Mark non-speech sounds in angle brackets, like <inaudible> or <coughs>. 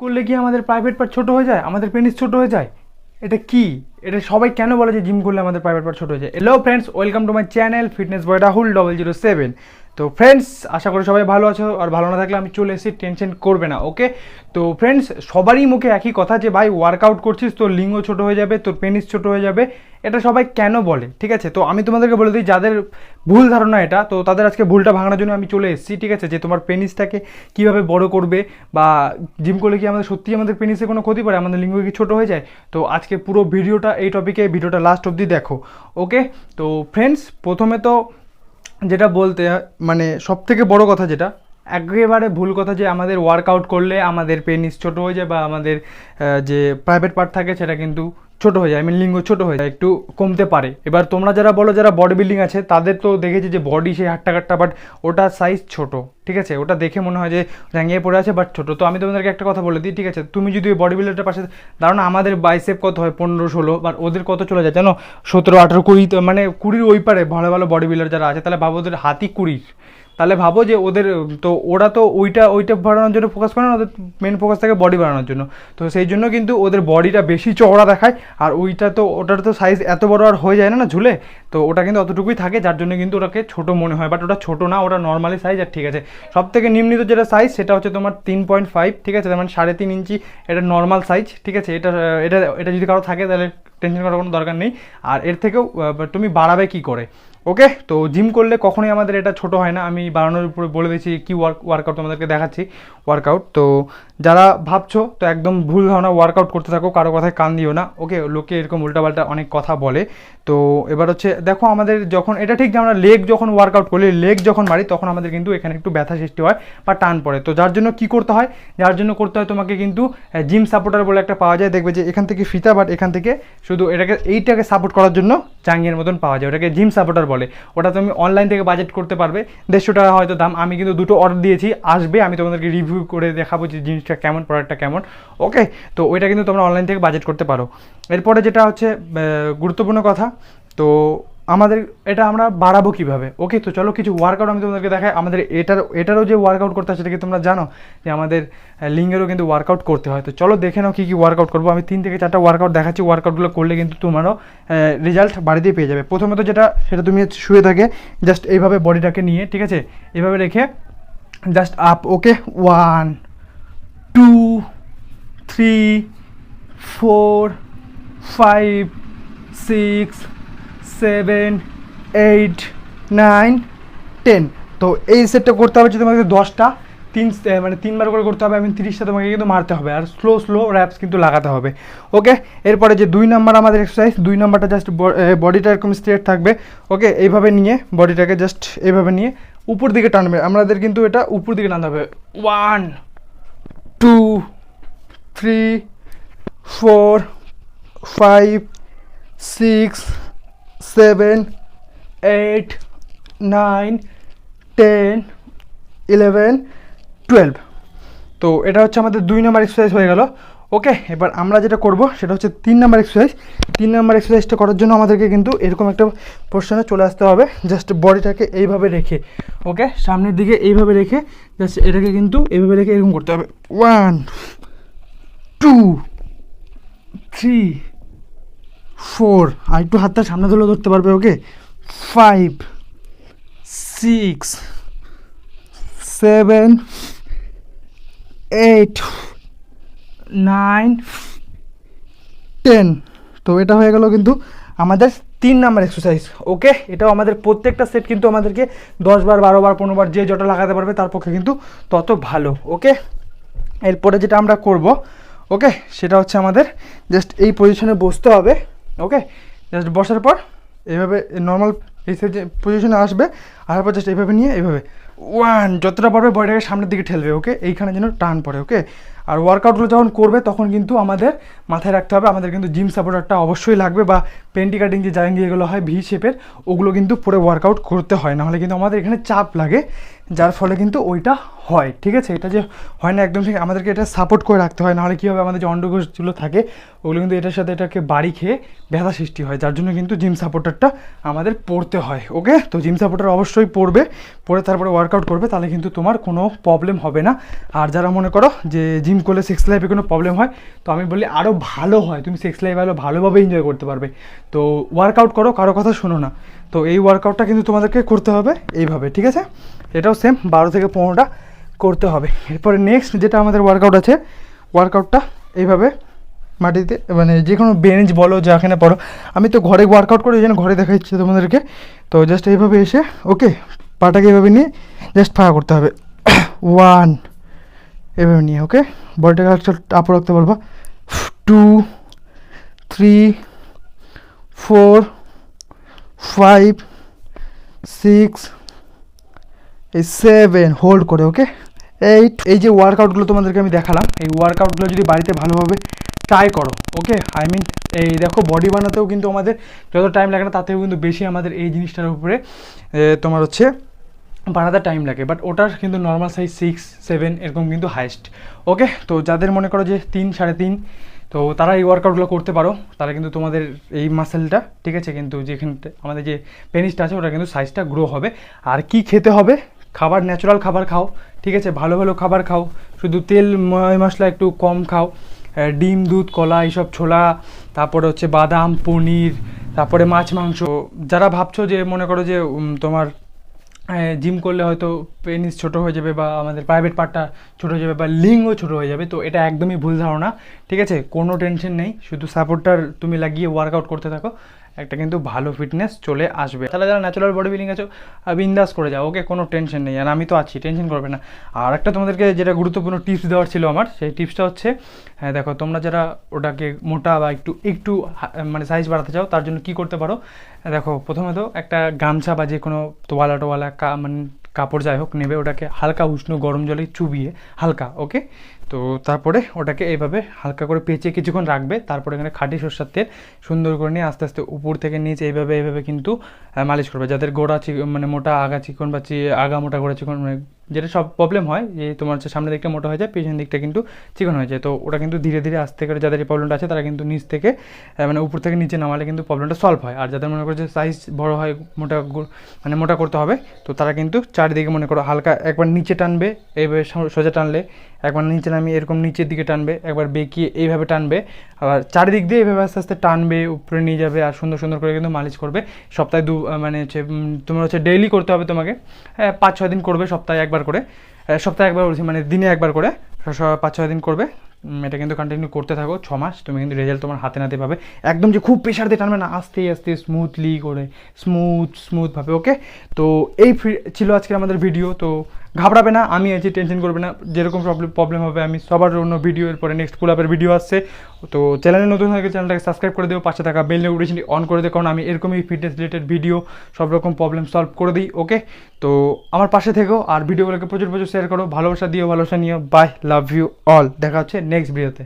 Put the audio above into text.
করলে কি আমাদের প্রাইভেট পার্ট ছোট হয়ে যায়? আমাদের পেনিস ছোট হয়ে যায়? এটা কি? এটা সবাই কেন বলে যে জিম করলে আমাদের প্রাইভেট পার্ট ছোট হয়ে যায়? Hello friends welcome to my channel fitness boy Rahul double zero seven তো ফ্রেন্ডস আশা করি সবাই ভালো আছো, আর ভালো না থাকলে আমি চলে এসেছি টেনশন করবে না ওকে তো ফ্রেন্ডস সবারই মুখে একই কথা যে, ভাই ওয়ার্কআউট করছিস, তোর লিঙ্গ ছোট হয়ে যাবে, তোর পেনিস ছোট হয়ে যাবে। এটা সবাই কেন বলে? ঠিক আছে? তো আমি তোমাদেরকে বলে দিই, যাদের ভুল ধারণা এটা, তো তাদের আজকে ভুলটা ভাঙানোর জন্য আমি চলে এসেছি, ঠিক আছে? যে তোমার পেনিসটাকে কীভাবে বড় করবে বা জিম করলে কি আমাদের সত্যি আমাদের পেনিসে কোনো ক্ষতি করে? আমাদের লিঙ্গ কি ছোটো হয়ে যায়? তো আজকে পুরো ভিডিওটা, এই টপিকে ভিডিওটা লাস্ট অবধি দেখো ওকে তো ফ্রেন্ডস প্রথমে তো যেটা বলতে মানে সব থেকে বড় কথা যেটা, একেবারে ভুল কথা যে আমাদের ওয়ার্কআউট করলে আমাদের পেনিস ছোট হয়ে যায় বা আমাদের যে প্রাইভেট পার্ট থাকে সেটা কিন্তু ছোট হয়ে যায় মিন লিঙ্গ ছোট হয়ে যায়, একটু কমতে পারে। এবার তোমরা যারা বলো, যারা বডি বিল্ডিং আছে, তাদের তো দেখেছি যে বডি সেই হাট্টা কাট্টা বাট ওটা সাইজ ছোট, ঠিক আছে? ওটা দেখে মনে হয় যে জাঙ্গিয়ে পড়ে আছে বাট ছোট। তো আমি তোমাদেরকে একটা কথা বলে দিই, ঠিক আছে? তুমি যদি ওই বডি বিল্ডারটার পাশে দাঁড়ানো আমাদের বাইসেপ কত হয়? পনেরো, ষোলো বাট ওদের কত চলে যায়? জানো? সতেরো, আঠেরো, কুড়ি মানে কুড়ির ওই পারে ভালো ভালো বডি বিল্ডার যারা আছে, তাহলে ভাবো ওদের হাতি কুড়ির। তাহলে ভাবো যে ওদের, তো ওরা তো ওইটা ওইটা বাড়ানোর জন্য ফোকাস করে না, ওদের মেন ফোকাস থাকে বডি বাড়ানোর জন্য। তো সেই জন্য কিন্তু ওদের বডিটা বেশি চওড়া দেখায় আর ওইটা তো, ওটার তো সাইজ এত বড় আর হয়ে যায় না না ঝুলে? তো ওটা কিন্তু অতটুকুই থাকে, যার জন্য কিন্তু ওটাকে ছোট মনে হয়। বাট ওটা ছোট না, ওটা নর্মালি সাইজ আর ঠিক আছে। সব থেকে নিম্নিত যেটা সাইজ সেটা হচ্ছে তোমার তিন পয়েন্ট ফাইভ ঠিক আছে? মানে সাড়ে তিন ইঞ্চি, এটা নর্মাল সাইজ ঠিক আছে? এটা এটা এটা যদি কারও থাকে, তাহলে টেনশন করার কোনো দরকার নেই। আর এর থেকেও তুমি বাড়াবে কি করে? ওকে? তো জিম করলে কখনোই আমাদের এটা ছোট হয় না। আমি বাড়ানোর উপরে বলে দিয়েছি কি ওয়ার্ক ওয়ার্কআউট তোমাদেরকে দেখাচ্ছি। ওয়ার্কআউট তো যারা ভাবছ, তো একদম ভুল ধারণা ওয়ার্কআউট করতে থাকো, কারও কথায় কান দিও না। ওকে? লোকে এরকম উল্টাপাল্টা অনেক কথা বলে। তো এবার হচ্ছে দেখো আমাদের যখন, এটা ঠিক যে আমরা লেগ যখন ওয়ার্কআউট করি লেগ যখন মারি, তখন আমাদের কিন্তু এখানে একটু ব্যথা সৃষ্টি হয় বা টান পড়ে। তো যার জন্য কি করতে হয়? যার জন্য করতে হয় তোমাকে কিন্তু জিম সাপোর্টার বলে একটা পাওয়া যায়। দেখবে যে এখান থেকে ফিতা বাট এখান থেকে শুধু এটাকে, এইটাকে সাপোর্ট করার জন্য চাঙ্গিয়ের মতন পাওয়া যায়। ওটাকে জিম সাপোর্টার বলে। ওটা তুমি অনলাইন থেকে বাজেট করতে পারবে। দেড়শো টাকা হয়তো দাম। আমি কিন্তু দুটো অর্ডার দিয়েছি। আসবে, আমি তোমাদেরকে রিভিউ করে দেখাবো যে জিনিসটা কেমন প্রোডাক্টটা কেমন। ওকে তো ওইটা কিন্তু তোমরা অনলাইন থেকে বাজেট করতে পারো। এরপরে যেটা হচ্ছে গুরুত্বপূর্ণ কথা তো আমাদের, এটা আমরা বাড়াবো কীভাবে? ওকে তো চলো কিছু ওয়ার্কআউট আমি তোমাদেরকে দেখাই। আমাদের এটার, এটারও যে ওয়ার্কআউট করতে হয় সেটা কি তোমরা জানো? যে আমাদের লিঙ্গেরও কিন্তু ওয়ার্কআউট করতে হয়। তো চলো দেখে নাও কী কী ওয়ার্কআউট করব। আমি তিন থেকে চারটা ওয়ার্কআউট দেখাচ্ছি। ওয়ার্কআউটগুলো করলে কিন্তু তোমারও রেজাল্ট বাড়িতেই পেয়ে যাবে। প্রথমত যেটা, সেটা তুমি শুয়ে থাকে। জাস্ট এইভাবে বডিটাকে নিয়ে, ঠিক আছে? এভাবে রেখে just up okay one two three four five six seven eight nine ten তো এই সেটটা করতে হবে যদি তোমাকে দশটা, তিন মানে তিনবার করে করতে হবে আমি তিরিশটা তোমাকে কিন্তু মারতে হবে। আর স্লো স্লো র্যাপস কিন্তু লাগাতে হবে। ওকে এরপরে যে দুই নাম্বার আমাদের এক্সারসাইজ দুই নাম্বারটা জাস্ট বডিটা এরকম স্ট্রেট থাকবে। ওকে এইভাবে নিয়ে বডিটাকে জাস্ট এইভাবে নিয়ে উপর দিকে টানবে আমাদের কিন্তু এটা উপর দিকে টানতে হবে। One two three four five six seven eight nine ten eleven twelve তো এটা হচ্ছে আমাদের দুই নম্বর এক্সারসাইজ হয়ে গেল। ওকে এবার আমরা যেটা করব সেটা হচ্ছে তিন নম্বর এক্সারসাইজ তিন নম্বর এক্সারসাইজটা করার জন্য আমাদেরকে কিন্তু এরকম একটা পোর্শনে চলে আসতে হবে। জাস্ট বডিটাকে এইভাবে রেখে। ওকে সামনের দিকে এইভাবে রেখে জাস্ট এটাকে কিন্তু এইভাবে রেখে এরকম করতে হবে। One two three four. আর একটু হাতটা সামনে ধরলে ধরতে পারবে, okay? Five, six, seven, eight, nine, ten. তো এটা হয়ে গেল কিন্তু আমাদের তিন নাম্বার এক্সারসাইজ ওকে? এটাও আমাদের প্রত্যেকটা সেট কিন্তু আমাদেরকে দশ বার, বারো বার, পনেরো বার যে যটা লাগাতে পারবে তার পক্ষে কিন্তু তত ভালো, ওকে? এরপরে যেটা আমরা করব, ওকে? সেটা হচ্ছে আমাদের জাস্ট এই পজিশনে বসতে হবে। ওকে জাস্ট বসার পর, এইভাবে নর্মাল এই যে পজিশনে আসবে, আসার পর জাস্ট এইভাবে নিয়ে এইভাবে ওয়ান যতটা পারবে বডিটাকে সামনের দিকে ঠেলবে ওকে এইখানে যেন টান পড়ে ওকে আর ওয়ার্কআউটগুলো যখন করবে, তখন কিন্তু আমাদের মাথায় রাখতে হবে, আমাদের কিন্তু জিম সাপোর্টারটা অবশ্যই লাগবে বা পেন্টি কাটিং যে জায়গিয়েগুলো হয় ভি শেপের ওগুলো কিন্তু পরে ওয়ার্কআউট করতে হয়। নাহলে কিন্তু আমাদের এখানে চাপ লাগে, যার ফলে কিন্তু ওইটা হয়, ঠিক আছে? এটা যে হয় না, একদম ঠিক আমাদেরকে এটা সাপোর্ট করে রাখতে হয়, নাহলে কী হবে? আমাদের যে অন্ডকোষগুলো থাকে, ওগুলো কিন্তু এটার সাথে এটাকে বাড়ি খেয়ে ব্যথা সৃষ্টি হয়, যার জন্য কিন্তু জিম সাপোর্টারটা আমাদের পড়তে হয় ওকে তো জিম সাপোর্টার অবশ্যই পড়বে, পড়ে তারপরে ওয়ার্কআউট করবে, তাহলে কিন্তু তোমার কোনো প্রবলেম হবে না। আর যারা মনে করো যে জিম করলে সেক্স লাইফে কোনো প্রবলেম হয়, তো আমি বলি আরও ভালো হয়, তুমি সেক্স লাইফ আরও ভালোভাবে এনজয় করতে পারবে। তো ওয়ার্কআউট করো, কারও কথা শোনো না। তো এই ওয়ার্কআউটটা কিন্তু তোমাদেরকে করতে হবে, এইভাবে, ঠিক আছে? এটাও সেম বারো থেকে পনেরোটা। করতে হবে। এরপরে নেক্সট যেটা আমাদের ওয়ার্কআউট আছে ওয়ার্কআউটটা এইভাবে মাটিতে মানে যে কোনো বেঞ্চ বলো, যেখানে পড়ো। আমি তো ঘরে ওয়ার্কআউট করি ওই জন্য ঘরে দেখা দেখাচ্ছি তোমাদেরকে। তো জাস্ট এইভাবে এসে ওকে পাটাকে এইভাবে নিয়ে জাস্ট ফাঁকা করতে হবে। <coughs> ওয়ান এভাবে নিয়ে ওকে একটা আপ রাখতে বলবা। Two three four five six এই সেভেন হোল্ড করে ওকে এইট এই যে ওয়ার্কআউটগুলো তোমাদেরকে আমি দেখালাম, এই ওয়ার্কআউটগুলো যদি বাড়িতে ভালোভাবে ট্রাই করো ওকে আই মিন এই দেখো বডি বানাতেও কিন্তু আমাদের যত টাইম লাগে না, তাতেও কিন্তু বেশি আমাদের এই জিনিসটার উপরে তোমার হচ্ছে বানাতে টাইম লাগে। বাট ওটার কিন্তু নর্মাল সাইজ সিক্স সেভেন এরকম কিন্তু হাইস্ট ওকে তো যাদের মনে করো যে তিন, সাড়ে তিন, তো তারা এই ওয়ার্কআউটগুলো করতে পারো। তারা কিন্তু তোমাদের এই মাসেলটা ঠিক আছে? কিন্তু যেখানে আমাদের যে পেনিসটা আছে, ওটা কিন্তু সাইজটা গ্রো হবে। আর কি খেতে হবে? খাবার ন্যাচারাল খাবার খাও, ঠিক আছে? ভালো ভালো খাবার খাও। শুধু তেল মশলা একটু কম খাও। ডিম, দুধ, কলা, এইসব ছোলা, তারপরে হচ্ছে বাদাম, পনির, তারপরে মাছ, মাংস। যারা ভাবছ যে, মনে করো যে তোমার জিম করলে হয়তো পেনিস ছোট হয়ে যাবে বা আমাদের প্রাইভেট পার্টটা ছোট হয়ে যাবে বা লিঙ্গও ছোট হয়ে যাবে, তো এটা একদমই ভুল ধারণা। ঠিক আছে? কোনো টেনশন নেই। শুধু সাপোর্টটার তুমি লাগিয়ে ওয়ার্কআউট করতে থাকো। একটা কিন্তু ভালো ফিটনেস চলে আসবে। তাহলে যারা ন্যাচারাল বডি বিল্ডিং আছো বিন্দাস করে যাও, ওকে কোনো টেনশন নেই, আর আমি তো আছি টেনশন করবে না। আর একটা তোমাদেরকে যেটা গুরুত্বপূর্ণ টিপস দেওয়ার ছিল আমার, সেই টিপসটা হচ্ছে হ্যাঁ দেখো, তোমরা যারা ওটাকে মোটা বা একটু একটু মানে সাইজ বাড়াতে চাও, তার জন্য কি করতে পারো? দেখো প্রথমত একটা গামছা বা যে কোনো তোয়ালা টোয়ালা কা মানে কাপড় যাই হোক নেবে, ওটাকে হালকা উষ্ণ গরম জলে চুবিয়ে, হালকা ওকে তো তারপরে ওটাকে এইভাবে হালকা করে পেঁচে কিছুক্ষণ রাখবে, তারপরে এখানে খাঁটি সরষার তেল সুন্দর করে নিয়ে আস্তে আস্তে উপর থেকে নিচে এইভাবে এইভাবে কিন্তু মালিশ করবে। যাদের গোড়া মানে মোটা আগা চিকন বা আগা মোটা গোড়া চিকন মানে যেটা সব প্রবলেম হয়, যে তোমার হচ্ছে সামনের দিকটা মোটা হয়ে যায় পেছন দিকটা কিন্তু চিকন হয়ে যায়। তো ওটা কিন্তু ধীরে ধীরে আস্তে করে যাদের এই প্রবলেমটা আছে, তারা কিন্তু নিচ থেকে মানে উপর থেকে নিচে নামালে কিন্তু প্রবলেমটা সলভ হয়। আর যাদের মনে করো যে সাইজ বড় হয়, মোটা মানে মোটা করতে হবে, তো তারা কিন্তু চারিদিকে মনে করো হালকা একবার নিচে টানবে, এইভাবে সোজা টানলে, একবার নিচে নামিয়ে এরকম নিচের দিকে টানবে, একবার বেঁকিয়ে এইভাবে টানবে, আবার চারিদিক দিয়ে এইভাবে আস্তে আস্তে টানবে, উপরে নিয়ে যাবে আর সুন্দর সুন্দর করে কিন্তু মালিশ করবে। সপ্তাহে দু মানে হচ্ছে তোমার হচ্ছে ডেইলি করতে হবে তোমাকে হ্যাঁ পাঁচ ছয় দিন করবে, সপ্তাহে একবার করে। সপ্তাহে একবার বলছি মানে দিনে একবার করে। পাঁচ, ছয় দিন করবে। এটা কিন্তু কন্টিনিউ করতে থাকো, ছ মাস। তুমি কিন্তু রেজাল্ট তোমার হাতে নাতে পাবে। একদম যে খুব প্রেশার দিয়ে টানবে না, আস্তে আস্তে স্মুথলি করে স্মুথ স্মুথভাবে ওকে তো এই ছিল আজকের আমাদের ভিডিও তো ঘাবড়াবে না, আমি আছি টেনশন করবে না, যেরকম প্রবলেম প্রবলেম হবে, আমি সবার জন্য ভিডিও এরপরে নেক্সট পুল আপের ভিডিও আসছে। তো চ্যানেলে নতুন হয়ে চ্যানেলটাকে সাবস্ক্রাইব করে দেবো পাশে থাকা বেল নোটিফিকেশনটি অন করে দেবো কারণ আমি এরকমই ফিটনেস রিলেটেড ভিডিও সব রকম প্রবলেম সলভ করে দিই ওকে তো আমার পাশে থেকেও আর ভিডিওগুলোকে প্রচুর প্রচুর শেয়ার করো, ভালোবাসা দিও, ভালোবাসা নিও বাই লাভ ইউ অল দেখা হচ্ছে নেক্সট ভিডিওতে.